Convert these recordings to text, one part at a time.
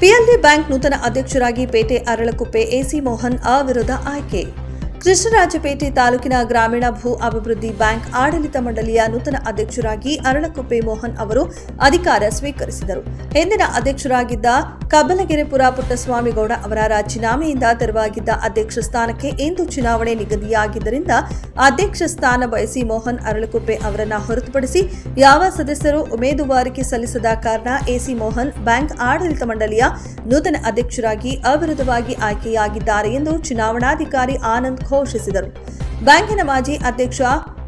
PLD bank ನೂತನ ಅಧ್ಯಕ್ಷರಾಗಿ ಪೇಟೆ ಅರಳಕುಪ್ಪೆ ಎಸಿ ಮೋಹನ್ ಅವಿರೋಧ ಆಯ್ಕೆ ಕೃಷ್ಣರಾಜಪೇಟೆ ತಾಲೂಕಿನ ಗ್ರಾಮೀಣ ಭೂ ಅಭಿವೃದ್ಧಿ ಬ್ಯಾಂಕ್ ಆಡಳಿತ ಮಂಡಳಿಯ ನೂತನ ಅಧ್ಯಕ್ಷರಾಗಿ ಅರಳಕುಪ್ಪೆ ಮೋಹನ್ ಅವರು ಅಧಿಕಾರ ಸ್ವೀಕರಿಸಿದರು. ಹಿಂದಿನ ಅಧ್ಯಕ್ಷರಾಗಿದ್ದ ಕಬ್ಬಲಗೆರೆಪುರ ಪುಟ್ಟಸ್ವಾಮಿಗೌಡ ಅವರ ರಾಜೀನಾಮೆಯಿಂದ ತೆರವಾಗಿದ್ದ ಅಧ್ಯಕ್ಷ ಸ್ಥಾನಕ್ಕೆ ಇಂದು ಚುನಾವಣೆ ನಿಗದಿಯಾಗಿದ್ದರಿಂದ ಅಧ್ಯಕ್ಷ ಸ್ಥಾನ ಬಯಸಿ ಮೋಹನ್ ಅರಳಕುಪ್ಪೆ ಅವರನ್ನು ಹೊರತುಪಡಿಸಿ ಯಾವ ಸದಸ್ಯರು ಉಮೇದುವಾರಿಕೆ ಸಲ್ಲಿಸದ ಕಾರಣ ಎಸಿ ಮೋಹನ್ ಬ್ಯಾಂಕ್ ಆಡಳಿತ ಮಂಡಳಿಯ ನೂತನ ಅಧ್ಯಕ್ಷರಾಗಿ ಅವಿರೋಧವಾಗಿ ಆಯ್ಕೆಯಾಗಿದ್ದಾರೆ ಎಂದು ಚುನಾವಣಾಧಿಕಾರಿ ಆನಂದ್ ಘೋಷಿಸಿದರು. ಬ್ಯಾಂಕಿನ ಮಾಜಿ ಅಧ್ಯಕ್ಷ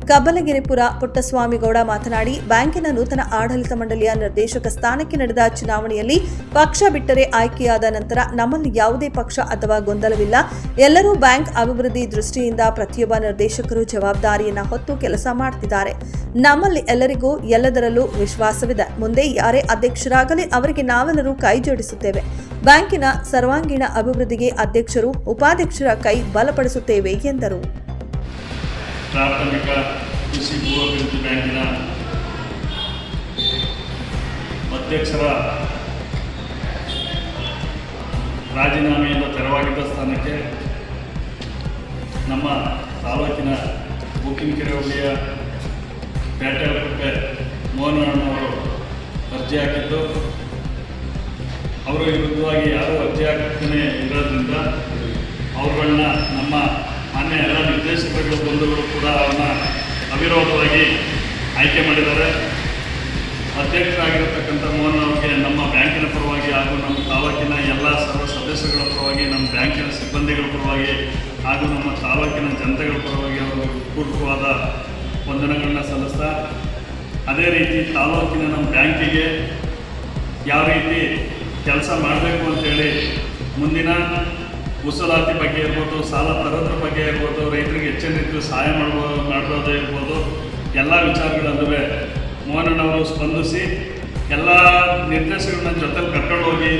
ಕಬಲಗಿರಿಪುರ ಪುಟ್ಟಸ್ವಾಮಿಗೌಡ ಮಾತನಾಡಿ, ಬ್ಯಾಂಕಿನ ನೂತನ ಆಡಳಿತ ಮಂಡಳಿಯ ನಿರ್ದೇಶಕ ಸ್ಥಾನಕ್ಕೆ ನಡೆದ ಚುನಾವಣೆಯಲ್ಲಿ ಪಕ್ಷ ಬಿಟ್ಟರೆ ಆಯ್ಕೆಯಾದ ನಂತರ ನಮ್ಮಲ್ಲಿ ಯಾವುದೇ ಪಕ್ಷ ಅಥವಾ ಗೊಂದಲವಿಲ್ಲ. ಎಲ್ಲರೂ ಬ್ಯಾಂಕ್ ಅಭಿವೃದ್ಧಿ ದೃಷ್ಟಿಯಿಂದ ಪ್ರತಿಯೊಬ್ಬ ನಿರ್ದೇಶಕರು ಜವಾಬ್ದಾರಿಯನ್ನು ಹೊತ್ತು ಕೆಲಸ ಮಾಡ್ತಿದ್ದಾರೆ. ನಮ್ಮಲ್ಲಿ ಎಲ್ಲರಿಗೂ, ಎಲ್ಲದರಲ್ಲೂ ವಿಶ್ವಾಸವಿದೆ. ಮುಂದೆ ಯಾರೇ ಅಧ್ಯಕ್ಷರಾಗಲಿ, ಅವರಿಗೆ ನಾವೆಲ್ಲರೂ ಕೈ ಜೋಡಿಸುತ್ತೇವೆ ಬ್ಯಾಂಕಿನ ಸರ್ವಾಂಗೀಣ ಅಭಿವೃದ್ಧಿಗೆ ಅಧ್ಯಕ್ಷರು, ಉಪಾಧ್ಯಕ್ಷರ ಕೈ ಬಲಪಡಿಸುತ್ತೇವೆ ಎಂದರು. ಪ್ರಾಥಮಿಕ ಬ್ಯಾಂಕಿನ ಅಧ್ಯಕ್ಷರ ರಾಜೀನಾಮೆಯಿಂದ ತೆರವಾಗಿದ್ದ ಸ್ಥಾನಕ್ಕೆ ನಮ್ಮ ತಾಲೂಕಿನ ಬುಕ್ಕಿನಕೆರೆ ಹೋಬಳಿಯ ಮೋಹನ ಮೋಹನಣ್ಣವರು ಅರ್ಜಿ ಹಾಕಿದ್ದು. ಅವರ ವಿರುದ್ಧವಾಗಿ ಯಾರೂ ಅರ್ಜಿ ಹಾಕ್ತಾನೆ ಇರೋದ್ರಿಂದ ಅವರುಗಳನ್ನ ನಮ್ಮ ಮಾನ್ಯ ಎಲ್ಲ ನಿರ್ದೇಶಕರುಗಳ ಬಂಧುಗಳು ಕೂಡ ಅವ್ರನ್ನ ಅವಿರೋಧವಾಗಿ ಆಯ್ಕೆ ಮಾಡಿದ್ದಾರೆ. ಅಧ್ಯಕ್ಷರಾಗಿರತಕ್ಕಂಥ ಮೋಹನ್ ಅವರಿಗೆ ನಮ್ಮ ಬ್ಯಾಂಕಿನ ಪರವಾಗಿ ಹಾಗೂ ನಮ್ಮ ತಾಲೂಕಿನ ಎಲ್ಲ ಸರ್ವ ಸದಸ್ಯಗಳ ಪರವಾಗಿ, ನಮ್ಮ ಬ್ಯಾಂಕಿನ ಸಿಬ್ಬಂದಿಗಳ ಪರವಾಗಿ ಹಾಗೂ ನಮ್ಮ ತಾಲೂಕಿನ ಜನತೆಗಳ ಪರವಾಗಿ ಅವರು ಪೂರ್ವವಾದ ವಂದನೆಗಳನ್ನ ಸಲ್ಲಿಸ್ತಾ, ಅದೇ ರೀತಿ ತಾಲೂಕಿನ ನಮ್ಮ ಬ್ಯಾಂಕಿಗೆ ಯಾವ ರೀತಿ ಕೆಲಸ ಮಾಡಬೇಕು ಅಂತೇಳಿ ಮುಂದಿನ ಉಸಲಾತಿ ಬಗ್ಗೆ ಇರ್ಬೋದು ಸಾಲ ತರೋದ್ರ ಬಗ್ಗೆ ಇರ್ಬೋದು ರೈತರಿಗೆ ಹೆಚ್ಚಿನ ರೀತಿಯಲ್ಲಿ ಸಹಾಯ ಮಾಡ್ಬೋದು ಮಾಡೋದೇ ಇರ್ಬೋದು ಎಲ್ಲ ವಿಚಾರಗಳಲ್ಲೂ ಮೋಹನಣ್ಣವರು ಸ್ಪಂದಿಸಿ ಎಲ್ಲ ನಿರ್ದೇಶಗಳನ್ನ ಜೊತೆಲಿ ಕರ್ಕೊಂಡು ಹೋಗಿ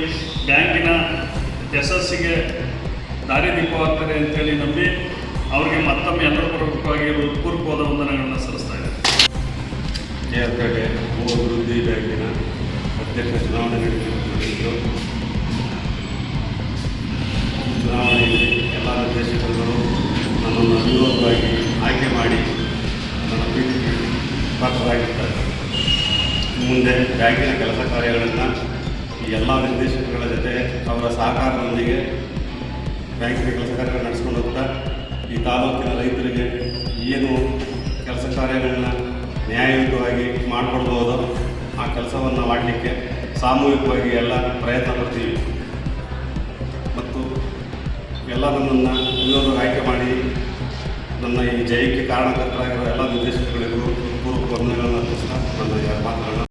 ಬ್ಯಾಂಕಿನ ಯಶಸ್ಸಿಗೆ ದಾರಿದೀಪವಾಗ್ತಾರೆ ಅಂತೇಳಿ ನಂಬಿ ಅವ್ರಿಗೆ ಮತ್ತೊಮ್ಮೆ ಎಲ್ಲರ ಪೂರ್ವಕವಾಗಿ ಹೃತ್ಪೂರ್ವಕವಾದ ವಂದನೆಗಳನ್ನ ಸಲ್ಲಿಸ್ತಾ ಇದ್ದಾರೆ ಅಭಿವೃದ್ಧಿ ಬ್ಯಾಂಕಿನ ಅಧ್ಯಕ್ಷ ಚುನಾವಣೆ ನಡೆಯುತ್ತಿದ್ದು ಚುನಾವಣೆಯಲ್ಲಿ ಎಲ್ಲ ಆಯ್ಕೆ ಮಾಡಿ ನನ್ನ ಪ್ರೀತಿಗೆ ಪಾತ್ರರಾಗಿದ್ದಾರೆ. ಮುಂದೆ ಬ್ಯಾಂಕಿನ ಕೆಲಸ ಕಾರ್ಯಗಳನ್ನು ಈ ಎಲ್ಲ ನಿರ್ದೇಶಕರುಗಳ ಜೊತೆ ಅವರ ಸಹಕಾರದೊಂದಿಗೆ ಬ್ಯಾಂಕಿನ ಕೆಲಸ ಕಾರ್ಯಗಳು ನಡೆಸ್ಕೊಂಡು ಹೋಗ್ತಾ, ಈ ತಾಲೂಕಿನ ರೈತರಿಗೆ ಏನು ಕೆಲಸ ಕಾರ್ಯಗಳನ್ನು ನ್ಯಾಯಯುತವಾಗಿ ಮಾಡಿಕೊಡ್ಬೋದು ಆ ಕೆಲಸವನ್ನು ಮಾಡಲಿಕ್ಕೆ ಸಾಮೂಹಿಕವಾಗಿ ಎಲ್ಲ ಪ್ರಯತ್ನ ಪಡ್ತೀವಿ. ಮತ್ತು ಎಲ್ಲ ನನ್ನನ್ನು ಇನ್ನೊಂದು ಆಯ್ಕೆ ಮಾಡಿ ನನ್ನ ಈ ಜಯಕ್ಕೆ ಕಾರಣಕರ್ತರಾಗಿರೋ ಎಲ್ಲ ನಿರ್ದೇಶಕಗಳಿಗೂ ಪೂರ್ವ ವಂದನೆಗಳನ್ನು ನನ್ನ ಮಾತುಗಳನ್ನು